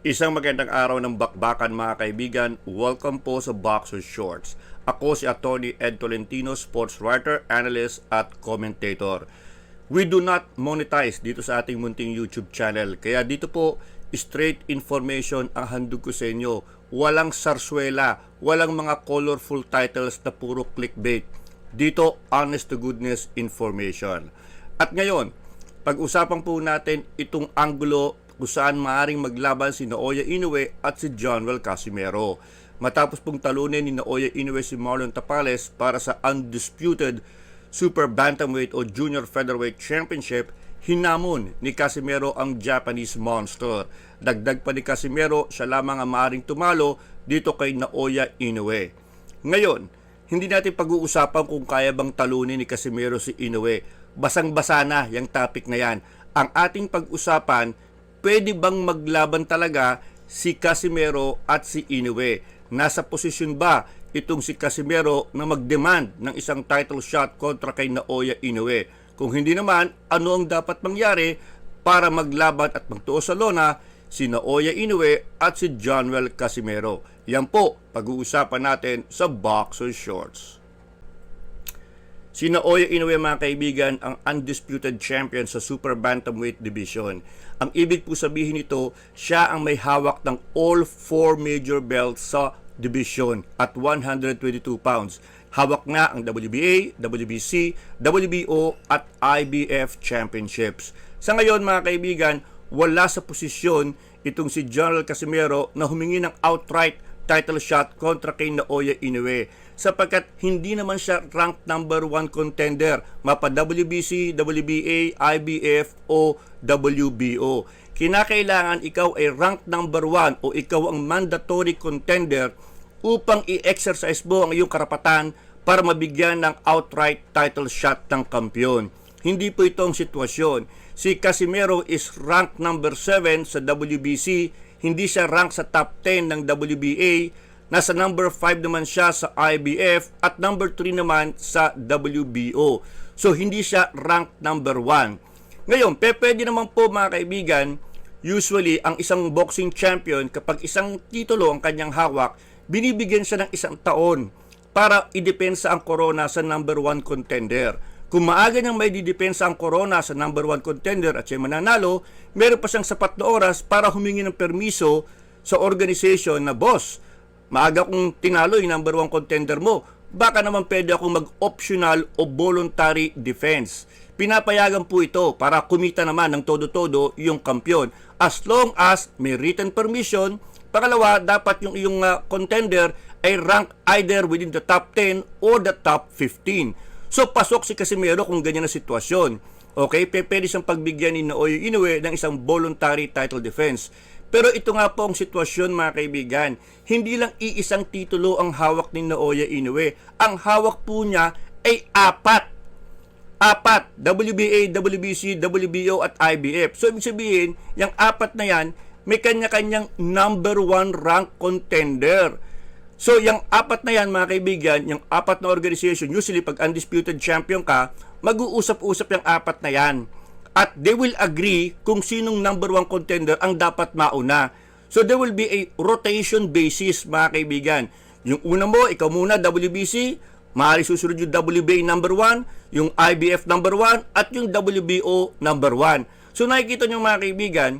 Isang magandang araw ng bakbakan mga kaibigan. Welcome po sa Boxer Shorts. Ako si Attorney Ed Tolentino, sports writer, analyst at commentator. We do not monetize dito sa ating munting YouTube channel. Kaya dito po, straight information ang handog ko sa inyo. Walang sarswela, walang mga colorful titles na puro clickbait. Dito, honest to goodness information. At ngayon, pag-usapan po natin itong anggulo kung saan maaaring maglaban si Naoya Inoue at si Johnwell Casimero. Matapos pong talunin ni Naoya Inoue si Marlon Tapales para sa undisputed Super Bantamweight o Junior Featherweight Championship, hinamon ni Casimero ang Japanese Monster. Dagdag pa ni Casimero, siya lamang ang maaaring tumalo dito kay Naoya Inoue. Ngayon, hindi natin pag-uusapan kung kaya bang talunin ni Casimero si Inoue. Basang-basa na yung topic na yan. Ang ating pag-usapan, pwede bang maglaban talaga si Casimero at si Inoue? Nasa posisyon ba itong si Casimero na mag-demand ng isang title shot kontra kay Naoya Inoue? Kung hindi naman, ano ang dapat mangyari para maglaban at magtuos sa lona si Naoya Inoue at si Johnwell Casimero? Yan po, pag-uusapan natin sa Boxer Shorts. Si Naoya Inoue mga kaibigan ang undisputed champion sa Super Bantamweight Division. Ang ibig po sabihin nito, siya ang may hawak ng all four major belts sa division at 122 pounds. Hawak na ang WBA, WBC, WBO at IBF championships. Sa ngayon mga kaibigan, wala sa posisyon itong si General Casimero na humingi ng outright title shot kontra kay Naoya Inoue sapagkat hindi naman siya ranked number 1 contender mapa WBC, WBA, IBF o WBO. Kinakailangan ikaw ay ranked number 1 o ikaw ang mandatory contender upang i-exercise mo ang iyong karapatan para mabigyan ng outright title shot ng kampiyon. Hindi po ito ang sitwasyon. Si Casimero is ranked number 7 sa WBC, hindi siya rank sa top 10 ng WBA, nasa number 5 naman siya sa IBF at number 3 naman sa WBO. So hindi siya rank number 1. Ngayon, pe, pwede naman po mga kaibigan, usually ang isang boxing champion kapag isang titulo ang kanyang hawak, binibigyan siya ng isang taon para idepensa ang corona sa number 1 contender. Kung maaga niyang may didepensa ang corona sa number 1 contender at siya mananalo, meron pa siyang sapat na oras para humingi ng permiso sa organization na boss. Maaga kong tinalo yung number 1 contender mo, baka naman pwede akong mag-optional o voluntary defense. Pinapayagan po ito para kumita naman ng todo-todo yung kampyon as long as may written permission. Pangalawa, dapat yung iyong uh, contender ay rank either within the top 10 or the top 15. So pasok si Casimero kung ganyan na sitwasyon. Okay, pwede siyang pagbigyan ni Naoya Inoue ng isang voluntary title defense. Pero ito nga po ang sitwasyon mga kaibigan. Hindi lang iisang titulo ang hawak ni Naoya Inoue. Ang hawak po niya ay apat. Apat. WBA, WBC, WBO at IBF. So ibig sabihin, yung apat na yan, may kanya-kanyang number one rank contender. So, yung apat na yan, mga kaibigan, yung apat na organization, usually pag undisputed champion ka, mag-uusap-usap yung apat na yan. At they will agree kung sinong number one contender ang dapat mauna. So, there will be a rotation basis, mga kaibigan. Yung una mo, ikaw muna, WBC, maaari susunod yung WBA number 1, yung IBF number 1, at yung WBO number 1. So, nakikita nyo mga kaibigan,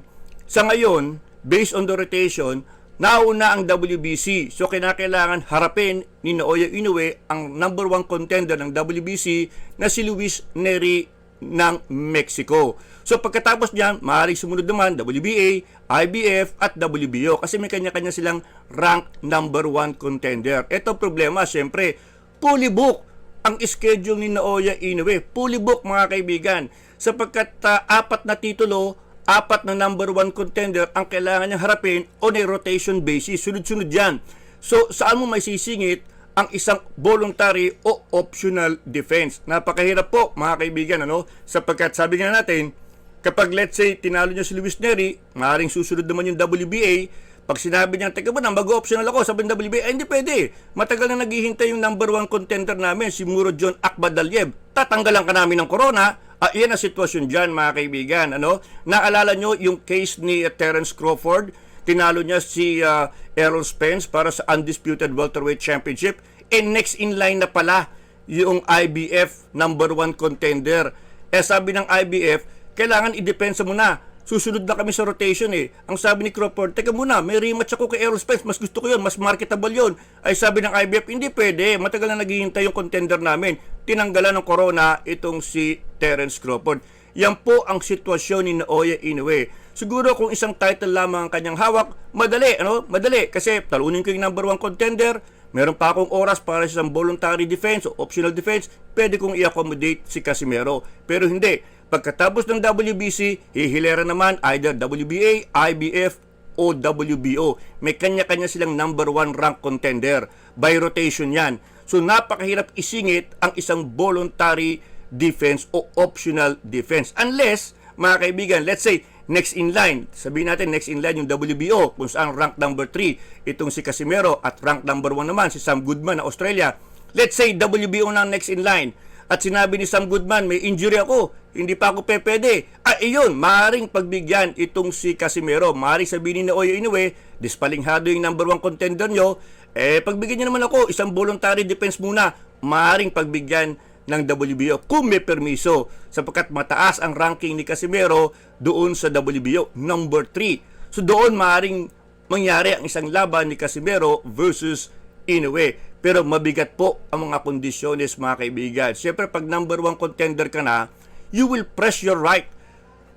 sa ngayon, based on the rotation, nauna ang WBC. So kinakailangan harapin ni Naoya Inoue ang number one contender ng WBC na si Luis Neri ng Mexico. So pagkatapos niyan, maaaring sumunod naman WBA, IBF at WBO kasi may kanya-kanya silang rank number one contender. Ito problema, syempre, fully book ang schedule ni Naoya Inoue. Fully book mga kaibigan sapagkat uh, apat na titulo apat na number one contender ang kailangan niyang harapin on a rotation basis. Sunod-sunod yan. So, saan mo may sisingit ang isang voluntary o optional defense? Napakahirap po, mga kaibigan, ano? Sapagkat sabi nga natin, kapag let's say, tinalo niya si Luis Neri, maaaring susunod naman yung WBA, pag sinabi niya, teka ba na, mag-optional ako, sabi ng WBA, ay hindi pwede. Matagal na naghihintay yung number one contender namin, si Muro John Akbadaliev. Tatanggalan ka namin ng corona, Ah, yan ang sitwasyon dyan mga kaibigan. Ano? Naalala nyo yung case ni uh, Terence Crawford Tinalo niya si uh, Errol Spence para sa Undisputed Welterweight Championship. And next in line na pala yung IBF number one contender. Eh sabi ng IBF, kailangan i-depensa mo na. Susunod na kami sa rotation eh. Ang sabi ni Crawford, teka muna, may rematch ako kay Errol Spence, mas gusto ko yun, mas marketable yun. Ay sabi ng IBF, hindi pwede, matagal na naghihintay yung contender namin. Tinanggalan ng corona itong si Terence Crawford. Yan po ang sitwasyon ni Naoya Inoue. Siguro kung isang title lamang ang kanyang hawak, madali, ano? Madali. Kasi talunin ko yung number one contender, meron pa akong oras para sa isang voluntary defense o optional defense, pwede kong i-accommodate si Casimero. Pero hindi. Pagkatapos ng WBC, hihilera naman either WBA, IBF, o WBO. May kanya-kanya silang number one rank contender. By rotation yan. So napakahirap isingit ang isang voluntary defense o optional defense. Unless, mga kaibigan, let's say, next in line, sabihin natin next in line yung WBO, kung saan rank number 3, itong si Casimero, at rank number 1 naman, si Sam Goodman na Australia. Let's say, WBO na next in line. At sinabi ni Sam Goodman, may injury ako, hindi pa ako pepede. Ah, iyon, maaaring pagbigyan itong si Casimero. Maaaring sabihin ni Oyo Inoue, dispalinghado yung number 1 contender nyo, eh, pagbigyan nyo naman ako, isang voluntary defense muna. Maaaring pagbigyan ng WBO kung may permiso sapagkat mataas ang ranking ni Casimero doon sa WBO number 3. So doon maaring mangyari ang isang laban ni Casimero versus Inoue. Pero mabigat po ang mga kondisyones mga kaibigan. Siyempre pag number 1 contender ka na, you will press your right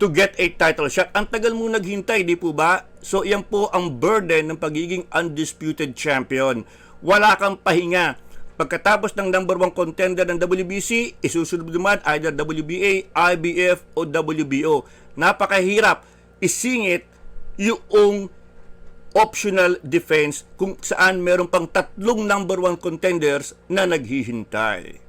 to get a title shot. Ang tagal mo naghintay, di po ba? So yan po ang burden ng pagiging undisputed champion. Wala kang pahinga. Pagkatapos ng number one contender ng WBC, isusunod naman either WBA, IBF o WBO. Napakahirap isingit yung optional defense kung saan meron pang tatlong number one contenders na naghihintay.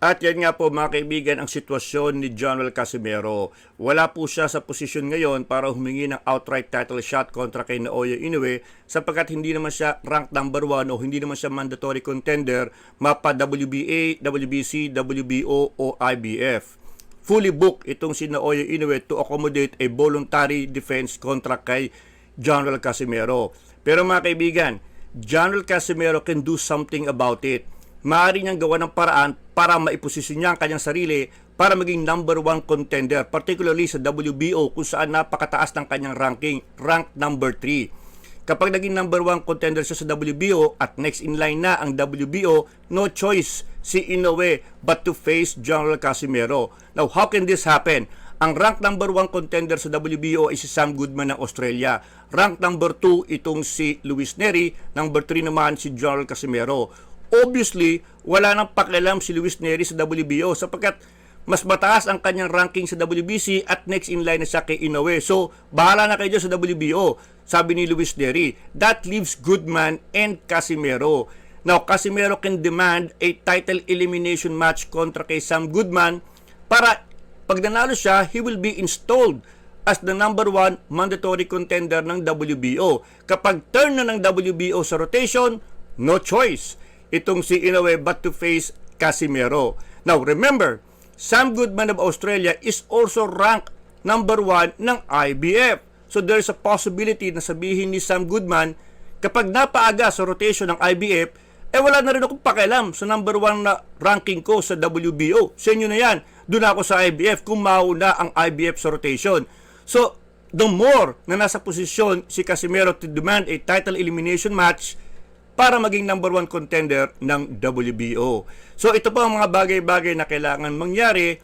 At yan nga po mga kaibigan ang sitwasyon ni General Casimero. Wala po siya sa posisyon ngayon para humingi ng outright title shot kontra kay Naoya Inoue sapagkat hindi naman siya ranked number 1 o hindi naman siya mandatory contender mapa WBA, WBC, WBO o IBF. Fully booked itong si Naoya Inoue to accommodate a voluntary defense kontra kay General Casimero. Pero mga kaibigan, General Casimero can do something about it maaari niyang gawa ng paraan para maiposisyon niya ang kanyang sarili para maging number one contender, particularly sa WBO kung saan napakataas ng kanyang ranking, rank number 3. Kapag naging number one contender siya sa WBO at next in line na ang WBO, no choice si Inoue but to face General Casimero. Now, how can this happen? Ang rank number 1 contender sa WBO ay si Sam Goodman ng Australia. Rank number 2 itong si Luis Neri. Number 3 naman si General Casimero. Obviously, wala nang pakialam si Luis Neri sa WBO sapagkat mas mataas ang kanyang ranking sa WBC at next in line na siya kay Inoue. So, bahala na kayo sa WBO, sabi ni Luis Neri. That leaves Goodman and Casimero. Now, Casimero can demand a title elimination match kontra kay Sam Goodman para pag nanalo siya, he will be installed as the number one mandatory contender ng WBO. Kapag turn na ng WBO sa rotation, no choice itong si Inoue but to face Casimero. Now, remember, Sam Goodman of Australia is also ranked number 1 ng IBF. So, there's a possibility na sabihin ni Sam Goodman, kapag napaaga sa rotation ng IBF, eh wala na rin akong pakialam sa number 1 na ranking ko sa WBO. Sa inyo na yan. Doon ako sa IBF kung mauna ang IBF sa rotation. So, the more na nasa posisyon si Casimero to demand a title elimination match, para maging number one contender ng WBO. So ito po ang mga bagay-bagay na kailangan mangyari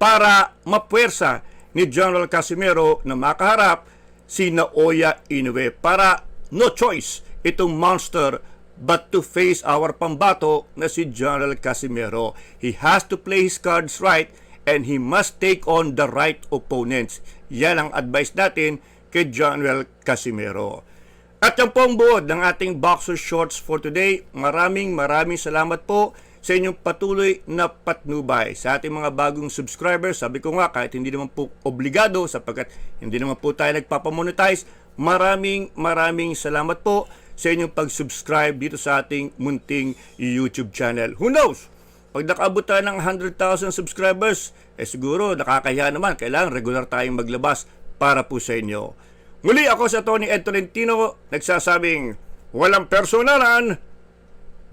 para mapuwersa ni General Casimero na makaharap si Naoya Inoue para no choice itong monster but to face our pambato na si General Casimero. He has to play his cards right and he must take on the right opponents. Yan ang advice natin kay General Casimero. At yan po ang buod ng ating Boxer Shorts for today. Maraming maraming salamat po sa inyong patuloy na patnubay. Sa ating mga bagong subscribers, sabi ko nga kahit hindi naman po obligado sapagkat hindi naman po tayo nagpapamonetize, maraming maraming salamat po sa inyong pag-subscribe dito sa ating munting YouTube channel. Who knows? Pag nakaabot tayo ng 100,000 subscribers, eh siguro nakakahiya naman. Kailangan regular tayong maglabas para po sa inyo. Muli ako sa Tony Ed Tolentino, nagsasabing walang personalan,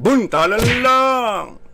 buntalan lang!